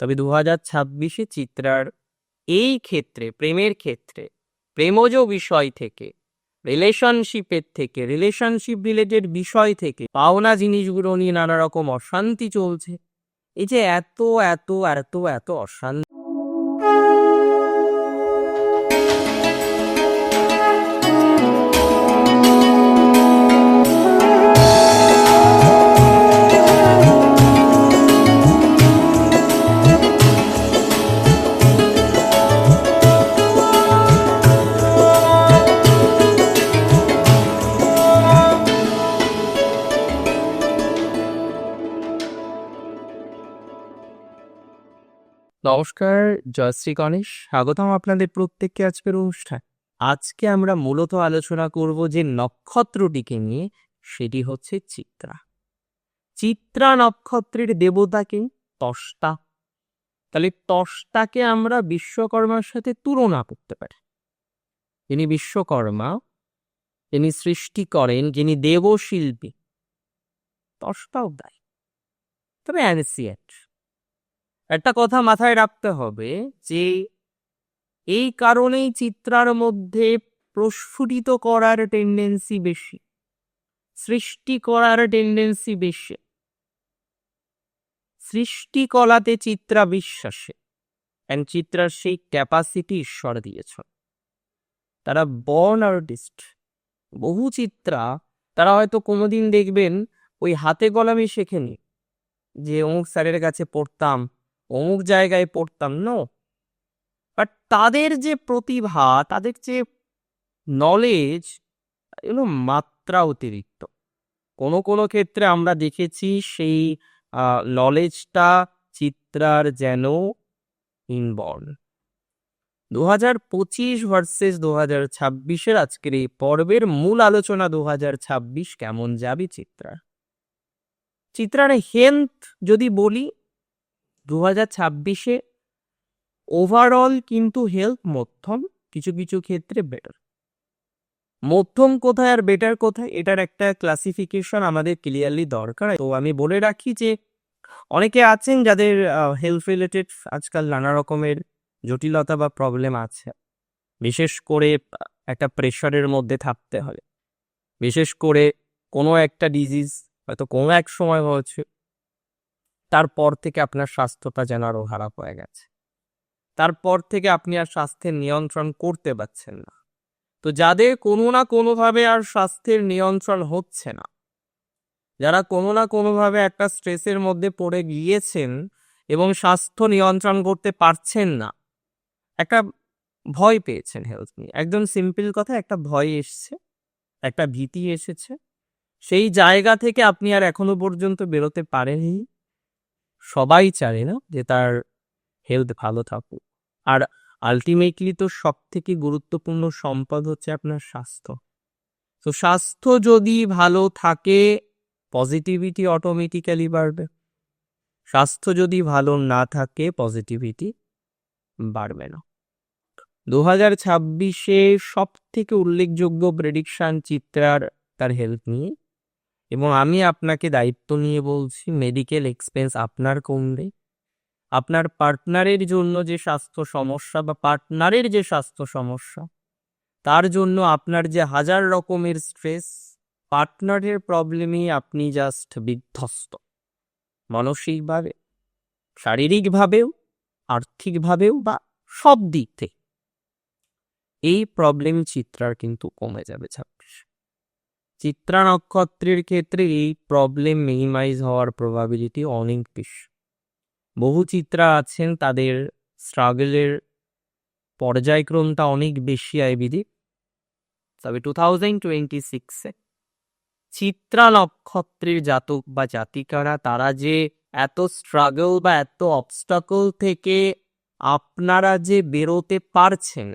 তবে দু হাজার ছাব্বিশে চিত্রার এই ক্ষেত্রে, প্রেমের ক্ষেত্রে, প্রেমজ বিষয় থেকে রিলেশনশিপের থেকে রিলেশনশিপ রিলেটেড বিষয় থেকে, পাওনা জিনিসগুলো নিয়ে নানা রকম অশান্তি চলছে। এই যে এত এত এত এত অশান্তি নমস্কার জয়শ্রী গণেশ। স্বাগতম আপনাদের প্রত্যেককে আজকের অনুষ্ঠান। আজকে আমরা মূলত আলোচনা করব যে নক্ষত্রটিকে নিয়ে, সেটি হচ্ছে চিত্রা। চিত্রা নক্ষত্রের দেবতাকে তস্তা তাহলে তষ্টাকে আমরা বিশ্বকর্মার সাথে তুলনা করতে পারি। যিনি বিশ্বকর্মা, যিনি সৃষ্টি করেন, যিনি দেবশিল্পী, তষ্টাও তাই। তবে অ্যানসিয়েন্ট একটা কথা মাথায় রাখতে হবে যে এই কারণেই চিত্রার মধ্যে প্রস্ফুটিত করার টেন্ডেন্সি বেশি, সৃষ্টি করার টেন্ডেন্সি বেশি। সৃষ্টিকলাতে চিত্রা বিশ্বাসে অ্যান্ড চিত্রার সেই ক্যাপাসিটি ঈশ্বর দিয়েছেন তারা বর্ন আর্টিস্ট বহু চিত্রা, তারা হয়তো কোনোদিন দেখবেন ওই হাতে কলমে শেখেনি যে অমুক স্যারের কাছে পড়তাম অমুক জায়গায় পড়তাম নো বাট তাদের যে প্রতিভা, তাদের যে নলেজ এগুলো মাত্রা অতিরিক্ত। কোনো কোনো ক্ষেত্রে আমরা দেখেছি সেই নলেজটা চিত্রার যেন ইনবর্ন দু হাজার পঁচিশ ভার্সেস দু হাজার ছাব্বিশের আজকের এই পর্বের মূল আলোচনা দু হাজার ছাব্বিশ কেমন যাবে চিত্রার? চিত্রার হেলথ যদি বলি দু হাজার ছাব্বিশে ওভারঅল কিন্তু হেলথ মধ্যম, কিছু কিছু ক্ষেত্রে বেটার মধ্যম কোথায় আর বেটার কোথায়, এটার একটা ক্লাসিফিকেশন আমাদের ক্লিয়ারলি দরকার। তো আমি বলে রাখি যে, অনেকে আছেন যাদের হেলথ রিলেটেড আজকাল নানা রকমের জটিলতা বা প্রবলেম আছে। বিশেষ করে একটা প্রেশারের মধ্যে থাকতে হয় বিশেষ করে কোনো একটা ডিজিজ হয়তো কোনো এক সময় হয়েছে তারপর থেকে আপনার স্বাস্থ্যটা যেন আরও খারাপ হয়ে গেছে। তারপর থেকে আপনি আর স্বাস্থ্যের নিয়ন্ত্রণ করতে পারছেন না। তো যাদের কোনো না কোনোভাবে আর স্বাস্থ্যের নিয়ন্ত্রণ হচ্ছে না, যারা কোনো না কোনোভাবে একটা স্ট্রেসের মধ্যে পড়ে গিয়েছেন এবং স্বাস্থ্য নিয়ন্ত্রণ করতে পারছেন না, একটা ভয় পেয়েছেন হেলথ নিয়ে। একদম সিম্পল কথা, একটা ভয় এসছে, একটা ভীতি এসেছে। সেই জায়গা থেকে আপনি আর এখনও পর্যন্ত বেরোতে পারেননি। সবাই চায়, না? যে তার হেলথ ভালো থাকুক। আর আলটিমেটলি তো সব থেকে গুরুত্বপূর্ণ সম্পদ হচ্ছে আপনার স্বাস্থ্য। তো স্বাস্থ্য যদি ভালো থাকে পজিটিভিটি অটোমেটিক্যালি বাড়বে। স্বাস্থ্য যদি ভালো না থাকে পজিটিভিটি বাড়বে না। দু হাজার ছাব্বিশে সব থেকে উল্লেখযোগ্য প্রেডিকশান চিত্রার তার হেলথ নিয়ে এবং আমি আপনাকে দায়িত্ব নিয়ে বলছি মেডিকেল এক্সপেন্স আপনার কমবে। আপনার পার্টনারের জন্য যে স্বাস্থ্য সমস্যা বা পার্টনারের যে স্বাস্থ্য সমস্যা, তার জন্য আপনার যে হাজার রকমের স্ট্রেস পার্টনারের প্রবলেমে আপনি জাস্ট বিধ্বস্ত। মানসিকভাবে, শারীরিকভাবেও, আর্থিকভাবেও বা সব দিক থেকে। এই প্রবলেম চিত্রার কিন্তু কমে যাবে ছাব্বিশ। চিত্রা নক্ষত্রের ক্ষেত্রে এই প্রবলেম মিনিমাইজ হওয়ার প্রবাবিলিটি অনেক বেশি। বহু চিত্রা আছেন, তাদের স্ট্রাগলের পর্যায়ক্রমটা অনেক বেশি আইবিদি তবে টু থাউজেন্ড টোয়েন্টি সিক্সে চিত্রা নক্ষত্রের জাতক বা জাতিকারা, তারা যে এত স্ট্রাগল বা এত অবস্টাকল থেকে আপনারা যে বেরোতে পারছেন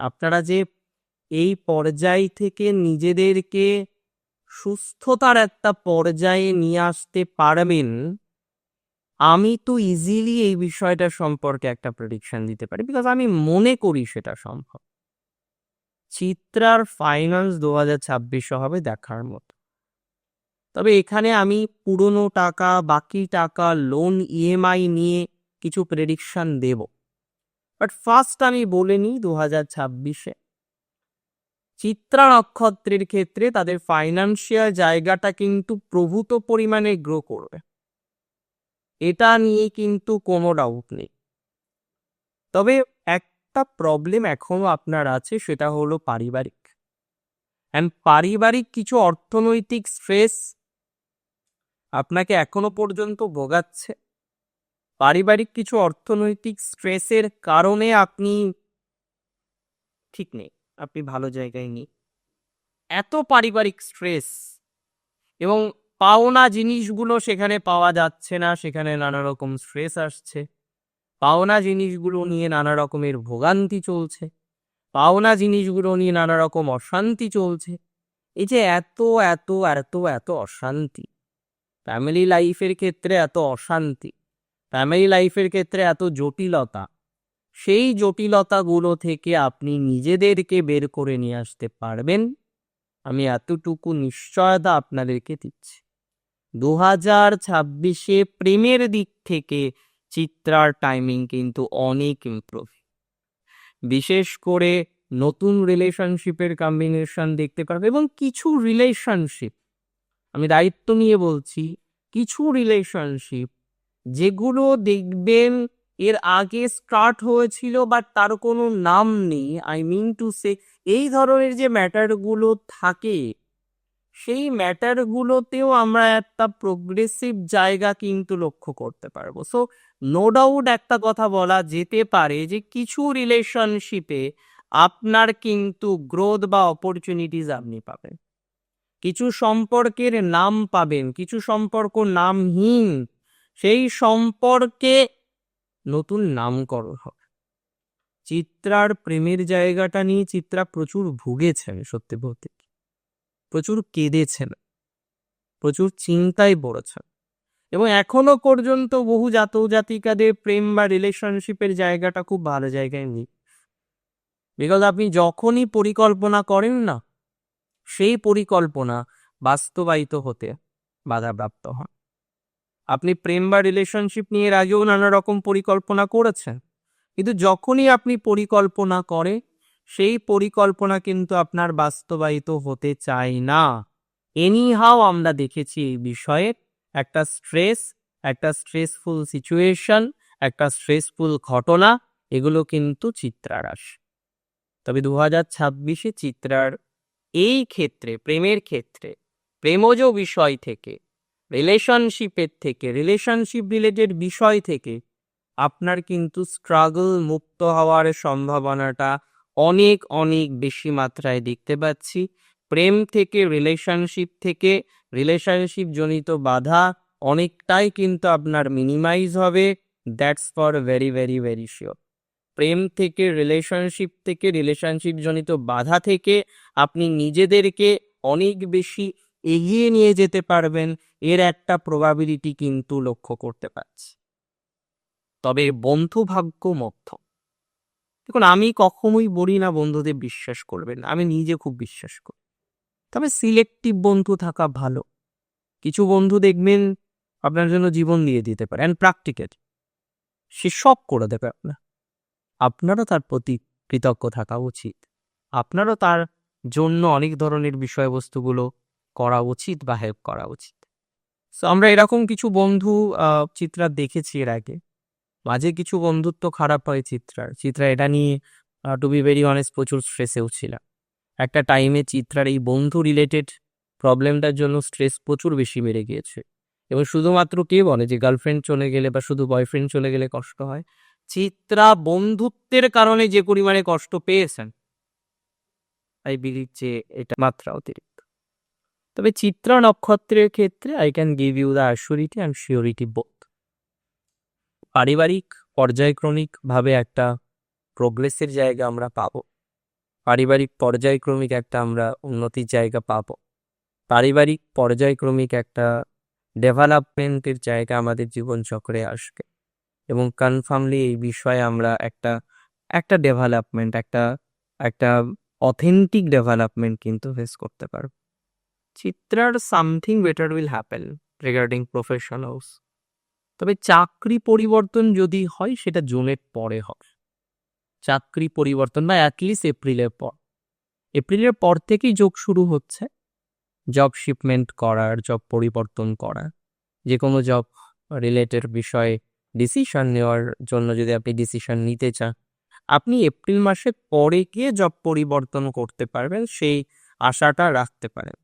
আপনারা যে এই পর্যায় থেকে নিজেদেরকে সুস্থতার একটা পর্যায়ে নিয়ে আসতে পারবেন। আমি তো ইজিলি এই বিষয়টা সম্পর্কে একটা প্রেডিকশন দিতে পারি বিকজ আমি মনে করি সেটা সম্ভব। চিত্রার ফাইনান্স দু হাজার ছাব্বিশে হবে দেখার মতো। তবে এখানে আমি পুরনো টাকা, বাকি টাকা লোন ইএমআই নিয়ে কিছু প্রেডিকশন দেব। বাট ফার্স্ট আমি বলে নিই দু হাজার ছাব্বিশে চিত্রা নক্ষত্রের ক্ষেত্রে তাদের ফাইন্যান্সিয়াল জায়গাটা কিন্তু প্রভূত পরিমাণে গ্রো করবে। এটা নিয়ে কিন্তু কোনো ডাউট নেই। তবে একটা প্রবলেম এখনও আপনার আছে, সেটা হলো পারিবারিক। অ্যান্ড পারিবারিক কিছু অর্থনৈতিক স্ট্রেস আপনাকে এখনও পর্যন্ত ভোগাচ্ছে। পারিবারিক কিছু অর্থনৈতিক স্ট্রেসের কারণে আপনি ঠিক নেই। আপনি ভালো জায়গায় নেই। এত পারিবারিক স্ট্রেস এবং পাওনা জিনিসগুলো সেখানে পাওয়া যাচ্ছে না, সেখানে নানা রকম স্ট্রেস আসছে। পাওনা জিনিসগুলো নিয়ে নানা রকমের ভোগান্তি চলছে। পাওনা জিনিসগুলো নিয়ে নানা রকম অশান্তি চলছে। এই যে এত এত এত এত অশান্তি। ফ্যামিলি লাইফের ক্ষেত্রে এত অশান্তি। ফ্যামিলি লাইফের ক্ষেত্রে এত জটিলতা। সেই জটিলতাগুলো থেকে আপনি নিজেদেরকে বের করে নিয়ে আসতে পারবেন। আমি এতটুকু নিশ্চয়তা আপনাদেরকে দিচ্ছি। দু হাজার ছাব্বিশে প্রেমের দিক থেকে চিত্রার টাইমিং কিন্তু অনেক ইমপ্রুভ বিশেষ করে নতুন রিলেশনশিপের কম্বিনেশন দেখতে পারবে এবং কিছু রিলেশনশিপ আমি দায়িত্ব নিয়ে বলছি, কিছু রিলেশনশিপ যেগুলো দেখবেন এর আগে স্টার্ট হয়েছিল বাট তার কোনো নাম নেই। আই মিন টু সে এই ধরনের যে ম্যাটারগুলো থাকে, সেই ম্যাটারগুলোতেও আমরা একটা প্রোগ্রেসিভ জায়গা কিন্তু লক্ষ্য করতে পারব। সো নো ডাউট একটা কথা বলা যেতে পারে যে কিছু রিলেশনশিপে আপনার কিন্তু গ্রোথ বা অপরচুনিটিস আপনি পাবেন। কিছু সম্পর্কের নাম পাবেন, কিছু সম্পর্ক নামহীন, সেই সম্পর্কে নতুন নামকরণ হবে। চিত্রার প্রেমের জায়গাটা নিয়ে চিত্রা প্রচুর ভুগেছেন সত্যি বলতে প্রচুর কেঁদেছেন। প্রচুর চিন্তায় পড়েছেন। এবং এখনও পর্যন্ত বহু জাতক জাতিকাদের প্রেম বা রিলেশনশিপের জায়গাটা খুব ভালো জায়গায় নেই। বিকজ আপনি যখনই পরিকল্পনা করেন না, সেই পরিকল্পনা বাস্তবায়িত হতে বাধাপ্রাপ্ত হন। আপনি প্রেম বা রিলেশনশিপ নিয়ে এর আগেও নানা রকম পরিকল্পনা করেছেন। কিন্তু যখনই আপনি পরিকল্পনা করে সেই পরিকল্পনা কিন্তু আপনার বাস্তবায়িত হতে চায় না। এনিহাও আমরা দেখেছি এই বিষয়ে একটা স্ট্রেস একটা স্ট্রেসফুল সিচুয়েশন একটা স্ট্রেসফুল ঘটনা, এগুলো কিন্তু চিত্রার আসে তবে দু হাজার ছাব্বিশে চিত্রার এই ক্ষেত্রে, প্রেমের ক্ষেত্রে, প্রেমজ বিষয় থেকে রিলেশনশিপের থেকে রিলেশনশিপ রিলেটেড বিষয় থেকে আপনার কিন্তু স্ট্রাগল মুক্ত হওয়ার সম্ভাবনাটা অনেক অনেক বেশি মাত্রায় দেখতে পাচ্ছি। প্রেম থেকে রিলেশনশিপ থেকে রিলেশনশিপ জনিত বাধা অনেকটাই কিন্তু আপনার মিনিমাইজ হবে। That's for very very very sure প্রেম থেকে রিলেশনশিপ থেকে রিলেশনশিপ জনিত বাধা থেকে আপনি নিজেদেরকে অনেক বেশি এগিয়ে নিয়ে যেতে পারবেন। এর একটা প্রবাবিলিটি কিন্তু লক্ষ্য করতে পারছি। তবে বন্ধু ভাগ্য মধ্যম দেখুন, আমি কখনোই বলি না বন্ধুদের বিশ্বাস করবেন আমি নিজে খুব বিশ্বাস করি। তবে সিলেক্টিভ বন্ধু থাকা ভালো। কিছু বন্ধু দেখবেন আপনার জন্য জীবন দিয়ে দিতে পারে অ্যান্ড প্র্যাকটিক্যাল সে সব করে দেবে আপনার। আপনারও তার প্রতি কৃতজ্ঞ থাকা উচিত। আপনারও তার জন্য অনেক ধরনের বিষয়বস্তুগুলো করা উচিত বা হেল্প করা উচিত। সো আমরা এরকম কিছু বন্ধু চিত্রা দেখেছি এর আগে। মাঝে কিছু বন্ধুত্ব খারাপ হয় চিত্রার। চিত্রা এটা নিয়ে টু বি ভেরি অনেস্ট প্রচুর স্ট্রেসেও ছিল একটা টাইমে চিত্রার এই বন্ধু রিলেটেড প্রবলেমটার জন্য স্ট্রেস প্রচুর বেশি বেড়ে গিয়েছে। এবং শুধুমাত্র কে বলে যে গার্লফ্রেন্ড চলে গেলে বা শুধু বয়ফ্রেন্ড চলে গেলে কষ্ট হয়, চিত্রা বন্ধুত্বের কারণে যে পরিমাণে কষ্ট পেয়েছেন আই বিলিভ যে এটা মাত্রা অতিরিক্ত। তবে চিত্রা নক্ষত্রের ক্ষেত্রে I can give you the assurity and surety both পারিবারিক পর্যায়ক্রমিকভাবে একটা প্রোগ্রেসের জায়গা আমরা পাবো। পারিবারিক, পর্যায়ক্রমিক একটা আমরা উন্নতির জায়গা পাবো। পারিবারিক, পর্যায়ক্রমিক একটা ডেভেলপমেন্টের জায়গা আমাদের জীবনচক্রে আসবে। এবং কনফার্মলি এই বিষয়ে আমরা একটা একটা ডেভেলপমেন্ট, একটা একটা অথেন্টিক ডেভেলপমেন্ট কিন্তু ফেস করতে পারব। চিত্রার something better will happen regarding professionals তবে চাকরি পরিবর্তন যদি হয়, সেটা জুনের পরে হবে। চাকরি পরিবর্তন বা অ্যাটলিস্ট এপ্রিলের পর। এপ্রিলের পর থেকেই যোগ শুরু হচ্ছে। জব শিপমেন্ট করার জব পরিবর্তন করা যে কোনো জব রিলেটেড বিষয়ে ডিসিশন নেওয়ার জন্য যদি আপনি ডিসিশন নিতে চান, আপনি এপ্রিল মাসের পরে গিয়ে জব পরিবর্তন করতে পারবেন, সেই আশাটা রাখতে পারেন।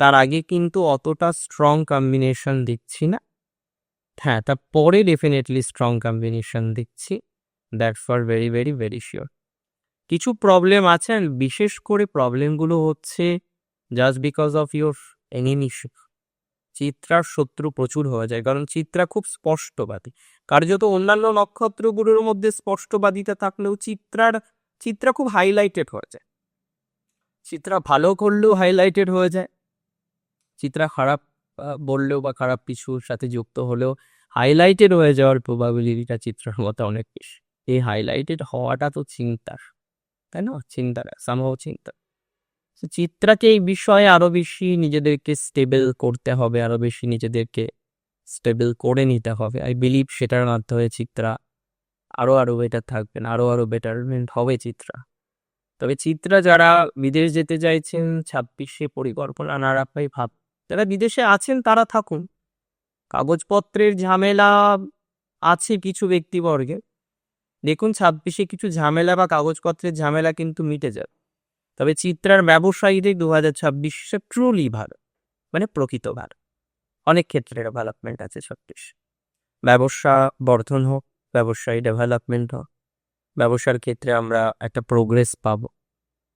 তার আগে কিন্তু অতটা স্ট্রং কম্বিনেশন দেখছি না। হ্যাঁ তার পরে ডেফিনেটলি স্ট্রং কম্বিনেশন দেখছি that for very very very sure কিছু প্রবলেম আছে বিশেষ করে প্রবলেমগুলো হচ্ছে জাস্ট বিকজ অফ ইউর এনিমিশন চিত্রার শত্রু প্রচুর হয়ে যায়, কারণ চিত্রা খুব স্পষ্টবাদী। কার্যত অন্যান্য নক্ষত্রগুলোর মধ্যে স্পষ্টবাদিতা থাকলেও চিত্রার, চিত্রা খুব হাইলাইটেড হয়ে যায়। চিত্রা ভালো করলেও হাইলাইটেড হয়ে যায়। চিত্রা খারাপ বললেও বা খারাপ কিছুর সাথে যুক্ত হলেও হাইলাইটেড হয়ে যাওয়ার প্রবাবিলিটিটা চিত্রার মতো অনেক বেশি। এই হাইলাইটেড হওয়াটা তো চিন্তার, তাই না? চিন্তার সামহাও চিন্তা চিত্রাকে এই বিষয়ে আরও বেশি নিজেদেরকে স্টেবল করতে হবে, আরও বেশি নিজেদেরকে স্টেবল করে নিতে হবে। আই বিলিভ সেটার মাধ্যমে চিত্রা আরও আরও বেটার থাকবেন, আরও আরও বেটারমেন্ট হবে চিত্রা। তবে চিত্রা যারা বিদেশ যেতে চাইছেন, ছাব্বিশে পরিকল্পনা না রাখাই ভাব যারা বিদেশে আছেন, তারা থাকুন। কাগজপত্রের ঝামেলা আছে কিছু ব্যক্তিবর্গের। দেখুন, ছাব্বিশে কিছু ঝামেলা বা কাগজপত্রের ঝামেলা কিন্তু মিটে যাবে তবে চিত্রার ব্যবসায়ীদের দু হাজার ছাব্বিশে ট্রুলি ভালো মানে প্রকৃত ভালো। অনেক ক্ষেত্রে ডেভেলপমেন্ট আছে ছত্রিশ ব্যবসা বর্ধন হোক, ব্যবসায়ী ডেভেলপমেন্ট হোক, ব্যবসার ক্ষেত্রে আমরা একটা প্রোগ্রেস পাবো।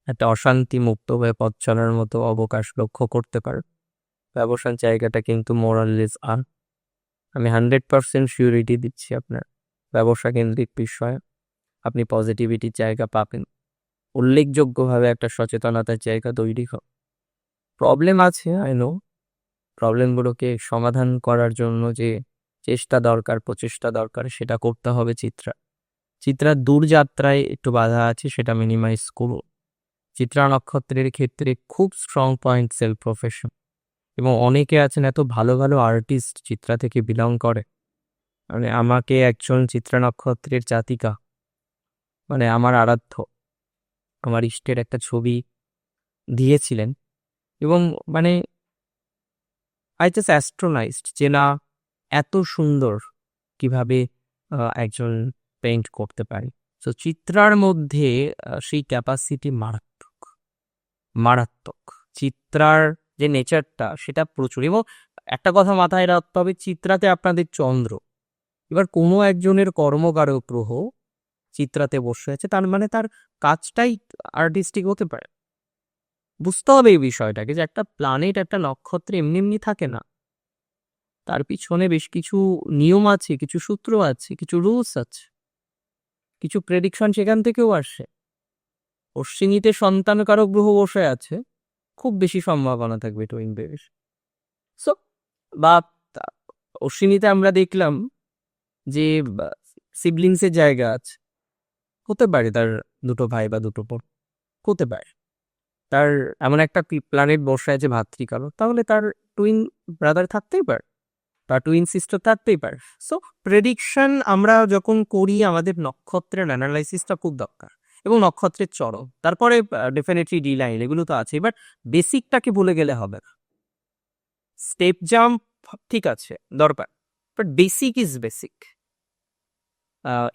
একটা অশান্তি মুক্ত হয়ে পথ চলার মতো অবকাশ লক্ষ্য করতে পারো। ব্যবসার জায়গাটা কিন্তু মোরাললেস আর আমি হান্ড্রেড পার্সেন্ট সিউরিটি দিচ্ছি আপনার ব্যবসা কেন্দ্রিক বিষয়ে। আপনি পজিটিভিটির জায়গা পাবেন। উল্লেখযোগ্যভাবে একটা সচেতনতার জায়গা তৈরি হোক প্রবলেম আছে, আই নো। প্রবলেমগুলোকে সমাধান করার জন্য যে চেষ্টা দরকার, প্রচেষ্টা দরকার, সেটা করতে হবে চিত্রা। চিত্রার দূরযাত্রায় একটু বাধা আছে, সেটা মিনিমাইজ করুন। চিত্রা নক্ষত্রের ক্ষেত্রে খুব স্ট্রং পয়েন্ট সেলফ প্রফেশন এবং অনেকে আছেন এত ভালো ভালো আর্টিস্ট চিত্রা থেকে বিলং করে। মানে আমাকে একজন চিত্রা নক্ষত্রের জাতিকা। মানে আমার আরাধ্য। আমার ইষ্টের একটা ছবি দিয়েছিলেন। এবং মানে আই জাস্ট অ্যাস্ট্রোনাইজড যে না, এত সুন্দর কীভাবে একজন পেইন্ট করতে পারে। তো চিত্রার মধ্যে সেই ক্যাপাসিটি মারাত্মক। মারাত্মক। চিত্রার যে নেচারটা সেটা প্রচুর। এবং একটা কথা মাথায় রাখতে হবে, চিত্রাতে আপনাদের চন্দ্র। এবার কোনো একজনের কর্মকারক গ্রহ চিত্রাতে বসে আছে, তার মানে তার কাজটাই আর্টিস্টিক হতে পারে। বুঝতে হবে এই বিষয়টাকে যে একটা প্ল্যানেট একটা নক্ষত্রে এমনি এমনি থাকে না। তার পিছনে বেশ কিছু নিয়ম আছে, কিছু সূত্র আছে, কিছু রুলস আছে। কিছু প্রেডিকশন সেখান থেকেও আসে। অশ্বিনীতে সন্তানকারক গ্রহ বসে আছে। খুব বেশি সম্ভাবনা থাকবে টুইন বেবির সো বা অশ্বিনীতে আমরা দেখলাম যে সিবলিংসের জায়গা আছে। হতে পারে তার দুটো ভাই বা দুটো বোন। হতে পারে। তার এমন একটা প্ল্যানেট বসে আছে ভাতৃকালক তাহলে তার টুইন ব্রাদার থাকতেই পারে। তার টুইন সিস্টার থাকতেই পারে। সো প্রেডিকশন আমরা যখন করি, আমাদের নক্ষত্রের অ্যানালাইসিসটা খুব দরকার। এবং নক্ষত্রের চরম। তারপরে ডেফিনেটলি ডি লাইন এগুলো তো আছে বাট বেসিকটাকে ভুলে গেলে হবে না। স্টেপ জাম্প ঠিক আছে, দরকার বাট বেসিক ইজ বেসিক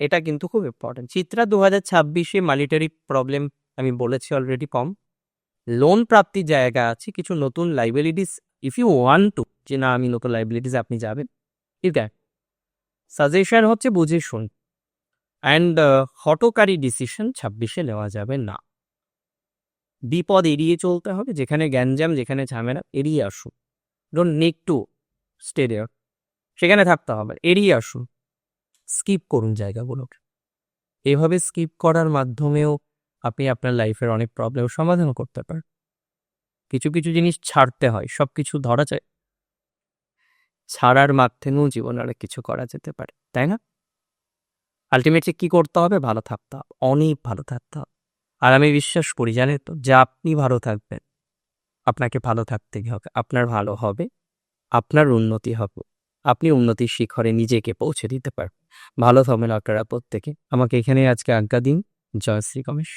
এটা কিন্তু খুব ইম্পর্টেন্ট চিত্রা দু হাজার ছাব্বিশে মালিটারি প্রবলেম আমি বলেছি অলরেডি কম। লোন প্রাপ্তির জায়গা আছে, কিছু নতুন liabilities if you want to যে না, আমি নতুন লাইবিলিটিস আপনি যাবেন। ঠিক আছে। সাজেশন হচ্ছে, বুঝে শুন। অ্যান্ড হটকারী ডিসিশন ছাব্বিশে নেওয়া যাবে না। বিপদ এড়িয়ে চলতে হবে, যেখানে গ্যাঞ্জাম, যেখানে ঝামেলা, এড়িয়ে আসুন। ডোন্ট নেক টু স্টেডিয়াম সেখানে থাকতে হবে, এড়িয়ে আসুন। স্কিপ করুন জায়গাগুলোকে। এভাবে স্কিপ করার মাধ্যমেও আপনি আপনার লাইফের অনেক প্রবলেম সমাধান করতে পারেন কিছু কিছু জিনিস ছাড়তে হয় সব কিছু ধরা যায়। ছাড়ার মাধ্যমেও জীবনে অনেক কিছু করা যেতে পারে, তাই না? আলটিমেটলি কি করতে হবে? ভালো থাকতে হবে। অনেক ভালো থাকতে হবে। আর আমি বিশ্বাস করি জানে তো, যে আপনি ভালো থাকবেন। আপনাকে ভালো থাকতে হবে আপনার ভালো হবে, আপনার উন্নতি হবে। আপনি উন্নতির শিখরে নিজেকে পৌঁছে দিতে পারবেন। ভালো থাকবেন আপনারা প্রত্যেকে আমাকে এখানে আজকে আজ্ঞা দিন। জয় শ্রী গণেশ।